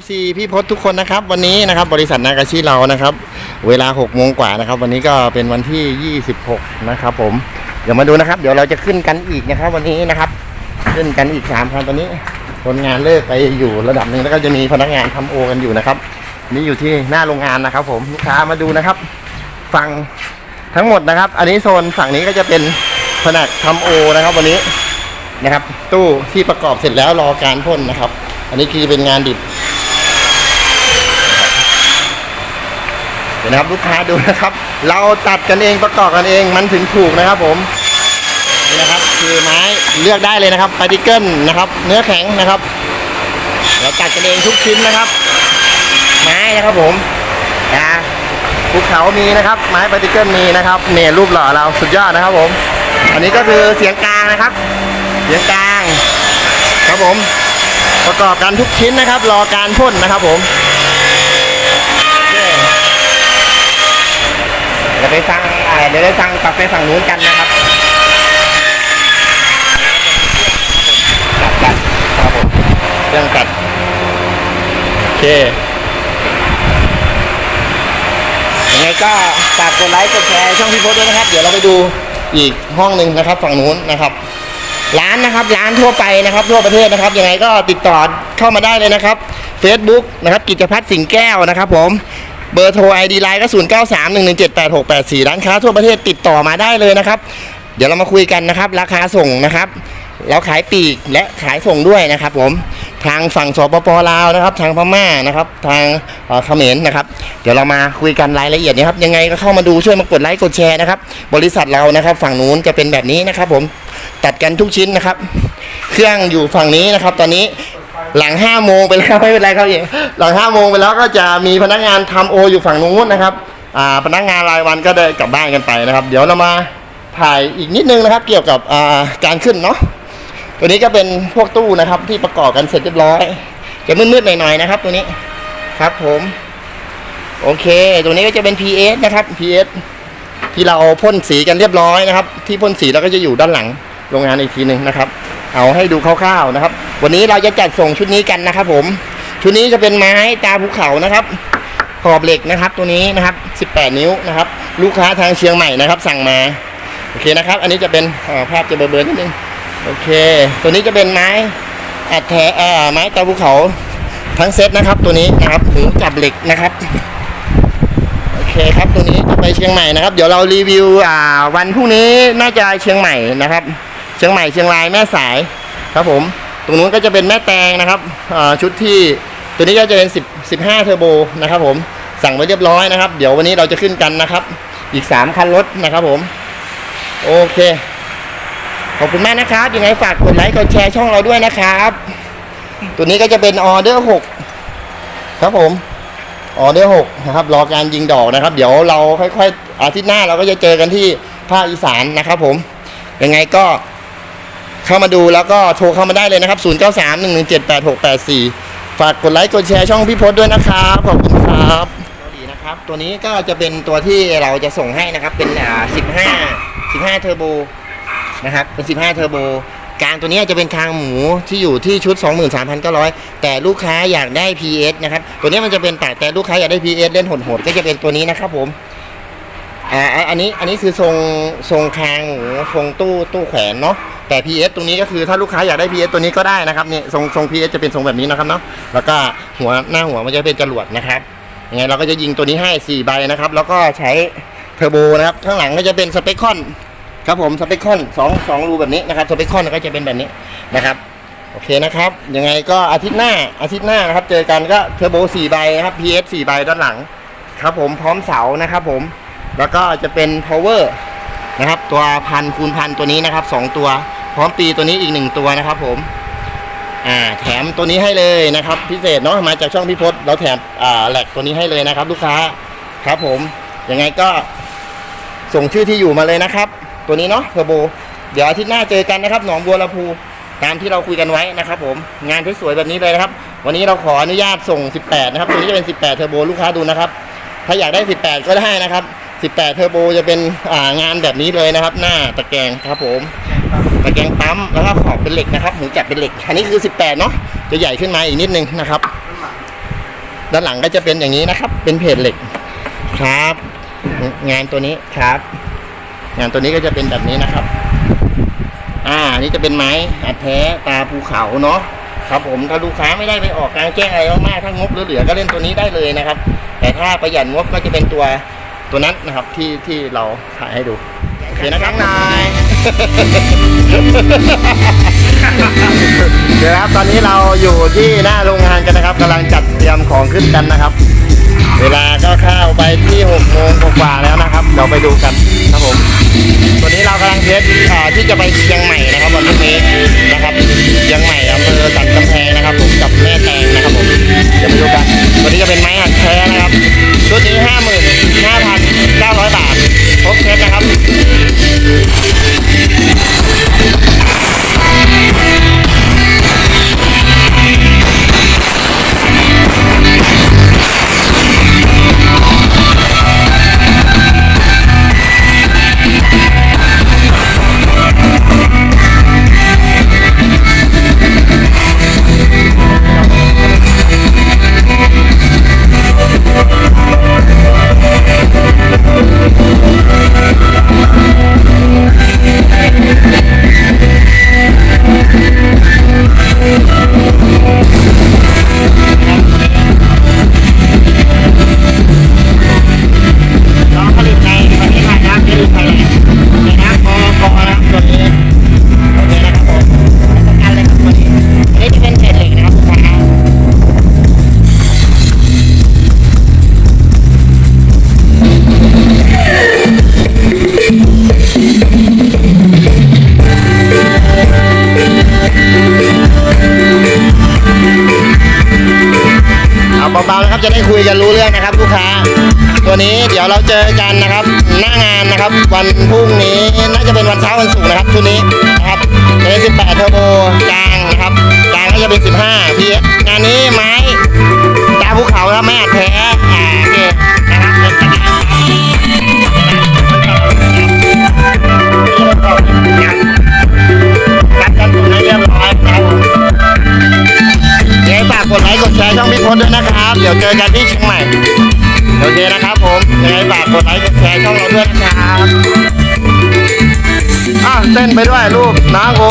FC พี่พศทุกคนนะครับ วันนี้นะครับบริษัทนากาชิเรานะครับ เวลา6โมงกว่านะครับ วันนี้ก็เป็นวันที่ 26 นะครับ ผมเดี๋ยวมาดูนะครับ เดี๋ยวเราจะขึ้นกันอีกนะครับ วันนี้นะครับ ขึ้นกันอีก3คันตอนนี้คนงานเลิกไปอยู่ระดับหนึ่งแล้วก็จะมีพนักงานทำโอกันอยู่นะครับ นี่อยู่ที่หน้าโรงงานนะครับ ผมลูกค้ามาดูนะครับ ฝั่งทั้งหมดนะครับ อันนี้โซนฝั่งนี้ก็จะเป็นแผนกทำโอนะครับ วันนี้นะครับ ตู้ที่ประกอบเสร็จแล้วรอการพ่นนะครับอันนี้คือเป็นงานดิบ ดี๋ยวนะครับลูกค้าดูนะครับ เราตัดกันเองประกอบกันเองมันถึงถูกนะครับผมนี่นะครับคือไม้เลือกได้เลยนะครับปาร์ติเกิลนะครับ เนื้อแข็งนะครับเราตัดกันเองทุกชิ้นนะครับ ไม้นะครับผมนะภูเขามีนะครับ ไม้ปาร์ติเกิลมีนะครับเนี่ยรูปหล่อเราสุดยอดนะครับผม อันนี้ก็คือเสียงกลางนะครับ เสียงกลาง ครับผม ประกอบกันทุกชิ้นนะครับ รอการพ่นนะครับผมเดี๋ยวไปฟังอ่าเดี๋ยวได้ฟังกลับไปฝั่งนู้นกันนะครับตัดกันครับผมเครื่องตัดโอเคยังไงก็ฝากกดไลค์กดแชร์ช่องพี่พจน์ด้วยนะครับ เดี๋ยวเราไปดูอีกห้องหนึ่งนะครับฝั่งนู้นนะครับ ร้านนะครับร้านทั่วไปนะครับ ทั่วประเทศนะครับยังไงก็ติดต่อเข้ามาได้เลยนะครับ Facebook นะครับกิจพัฒน์สิงแก้วนะครับผม เบอร์โทร ID ไลน์ก็ 0 9 3 1 1 7 8 6 8 4 ร้านค้าทั่วประเทศติดต่อมาได้เลยนะครับ เดี๋ยวเรามาคุยกันนะครับ ราคาส่งนะครับเราขายปีกและขายส่งด้วยนะครับ ผมทางฝั่งสปปลาวนะครับ ทางพม่านะครับ ทางเขมรนะครับ เดี๋ยวเรามาคุยกันรายละเอียดนะครับ ยังไงก็เข้ามาดูช่วยมากดไลค์กดแชร์นะครับ บริษัทเรานะครับ ฝั่งนู้นจะเป็นแบบนี้นะครับ ผมตัดกันทุกชิ้นนะครับ เครื่องอยู่ฝั่งนี้นะครับ ตอนนี้ หลังห้าโมงไปแล้วไม่เป็นไรครับเองหลังห้าโมงไปแล้วก็จะมีพนักงานทำโออยู่ฝั่งนู้นนะครับอ่าพนักงานรายวันก็ได้กลับบ้านกันไปนะครับ เดี๋ยวเรามาถ่ายอีกนิดนึงนะครับ เกี่ยวกับอ่าการขึ้นเนาะตัวนี้ก็เป็นพวกตู้นะครับ ที่ประกอบกันเสร็จเรียบร้อยจะมืดๆหน่อยๆนะครับ ตัวนี้ครับผมโอเค ตัวนี้ก็จะเป็น PS นะครับ PS ที่เราพ่นสีกันเรียบร้อยนะครับ ที่พ่นสีเราก็จะอยู่ด้านหลังโรงงานอีกทีหนึ่งนะครับ เอาให้ดูคร่าวๆนะครับ วันนี้เราจะจัดส่งชุดนี้กันนะครับ ผมชุดนี้จะเป็นไม้ตาภูเขานะครับ ขอบเหล็กนะครับ ตัวนี้นะครับ 18 นิ้วนะครับ ลูกค้าทางเชียงใหม่นะครับ สั่งมาโอเคนะครับ อันนี้จะเป็นภาพจะเบลอๆนิดนึงโอเค ตัวนี้จะเป็นไม้อัดแทะไม้ตาภูเขาทั้งเซตนะครับ ตัวนี้นะครับหูจับเหล็กนะครับโอเคครับตัวนี้จะไปเชียงใหม่นะครับ เดี๋ยวเรารีวิวอ่าวันพรุ่งนี้น่าจะเชียงใหม่นะครับ เชียงใหม่เชียงรายแม่สายครับผม ตรงนู้นก็จะเป็นแม่แตงนะครับชุดที่ตัวนี้ก็จะเป็น10 15เทอร์โบนะครับผมสั่งไว้เรียบร้อยนะครับ เดี๋ยววันนี้เราจะขึ้นกันนะครับ อีก 3 คันรถนะครับผม โอเค ขอบคุณมากนะครับ ยังไงฝากกดไลค์กดแชร์ช่องเราด้วยนะครับ ตัวนี้ก็จะเป็นออเดอร์ 6 ครับผมออเดอร์หกนะครับ รอการยิงดอกนะครับ เดี๋ยวเราค่อยๆอาทิตย์หน้าเราก็จะเจอกันที่ภาคอีสานนะครับผม ยังไงก็ เข้ามาดูแล้วก็โทรเข้ามาได้เลยนะครับ 0 9 3 1 1 7 8 6 8 4 ฝากกดไลค์กดแชร์ช่องพี่พศด้วยนะครับขอบคุณครับดีนะครับตัวนี้ก็จะเป็นตัวที่เราจะส่งให้นะครับเป็นอ่า15 15เทอร์โบนะครับเป็น 15เทอร์โบกลางตัวนี้จะเป็นคางหมูที่อยู่ที่ชุด 23,900 แต่ลูกค้าอยากได้ PS นะครับ ตัวนี้มันจะเป็นแต่แต่ลูกค้าอยากได้ PS เล่นโหดๆก็จะเป็นตัวนี้นะครับผม อ่าอันนี้อันนี้คือทรงทรงคางหมูทรงตู้ตู้แขวนเนาะแต่ PS ตรงนี้ก็คือถ้าลูกค้าอยากได้ PS ตัวนี้ก็ได้นะครับเนี่ยทรงทรง PS จะเป็นทรงแบบนี้นะครับเนาะแล้วก็หัวหน้าหัวมันจะเป็นจรวดนะครับยังไงเราก็จะยิงตัวนี้ให้4ใบนะครับ แล้วก็ใช้เทอร์โบนะครับข้างหลังก็จะเป็นสเปคคอนครับผมสเปคคอนสองสองรูแบบนี้นะครับสเปคคอนก็จะเป็นแบบนี้นะครับโอเคนะครับ ยังไงก็อาทิตย์หน้าอาทิตย์หน้านะครับ เจอกันก็เทอร์โบ4ใบนะครับ PS 4ใบด้านหลัง ครับผมพร้อมเสานะครับผม แล้วก็จะเป็น power นะครับ ตัวพันคูณพันตัวนี้นะครับสองตัว พร้อมปีตัวนี้อีกหนึ่งตัวนะครับ ผมอ่าแถมตัวนี้ให้เลยนะครับ พิเศษเนาะมาจากช่องพิพศเราแถมอ่าแหลกตัวนี้ให้เลยนะครับ ลูกค้าครับผมยังไงก็ส่งชื่อที่อยู่มาเลยนะครับ ตัวนี้เนาะเทอร์โบเดี๋ยวอาทิตย์หน้าเจอกันนะครับ หนองบัวลำพูตามที่เราคุยกันไว้นะครับ ผมงานสวยๆแบบนี้เลยนะครับ วันนี้เราขออนุญาตส่ง 18 นะครับ ตัวนี้จะเป็น 18 เทอร์โบลูกค้าดูนะครับ ถ้าอยากได้ 18 ก็ได้นะครับ 18เทอร์โบจะเป็นงานแบบนี้เลยนะครับ หน้าตะแกรงครับผม ตะแกรงปั๊มแล้วก็ขอบเป็นเหล็กนะครับหูจับเป็นเหล็ก อันนี้คือ 18 เนาะจะใหญ่ขึ้นมาอีกนิดนึงนะครับ ด้านหลังก็จะเป็นอย่างนี้นะครับ เป็นเพจเหล็กครับ งานตัวนี้ครับ งานตัวนี้ก็จะเป็นแบบนี้นะครับ อ่าอันนี่จะเป็นไม้อัดแท้ตาภูเขาเนาะครับผมถ้าลูกค้าไม่ได้ไปออกกลางแจ้งอะไรมากๆถ้างบเหลือๆก็เล่นตัวนี้ได้เลยนะครับ แต่ถ้าประหยัดงบก็จะเป็นตัว ตัวนั้นนะครับที่ที่เราถ่ายให้ดูโอเคนะครับนายเดี๋ยวนะครับตอนนี้เราอยู่ที่หน้าโรงงานกันนะครับกำลังจัดเตรียมของขึ้นกันนะครับ เวลาก็เข้าไปที่6โมงกว่าๆแล้วนะครับ เราไปดูกันครับผมตัวนี้เรากำลังเทสอ่าที่จะไปเชียงใหม่นะครับวัน จะได้คุยกันรู้เรื่องนะครับ ลูกค้า ตัวนี้เดี๋ยวเราเจอกันนะครับ หน้างานนะครับ วันพรุ่งนี้น่าจะเป็นวันเช้าวันศุกร์นะครับชุดนี้นะครับจะเป็น18เทอร์โบกลางนะครับกลางก็จะเป็น 15พีงานนี้มา เดี๋ยวเจอกันที่เชียงใหม่ โอเคนะครับผมยังไงฝากกดไลค์กดแชร์ช่องเราด้วยนะครับอะเต้นไปด้วยลูกน้ากู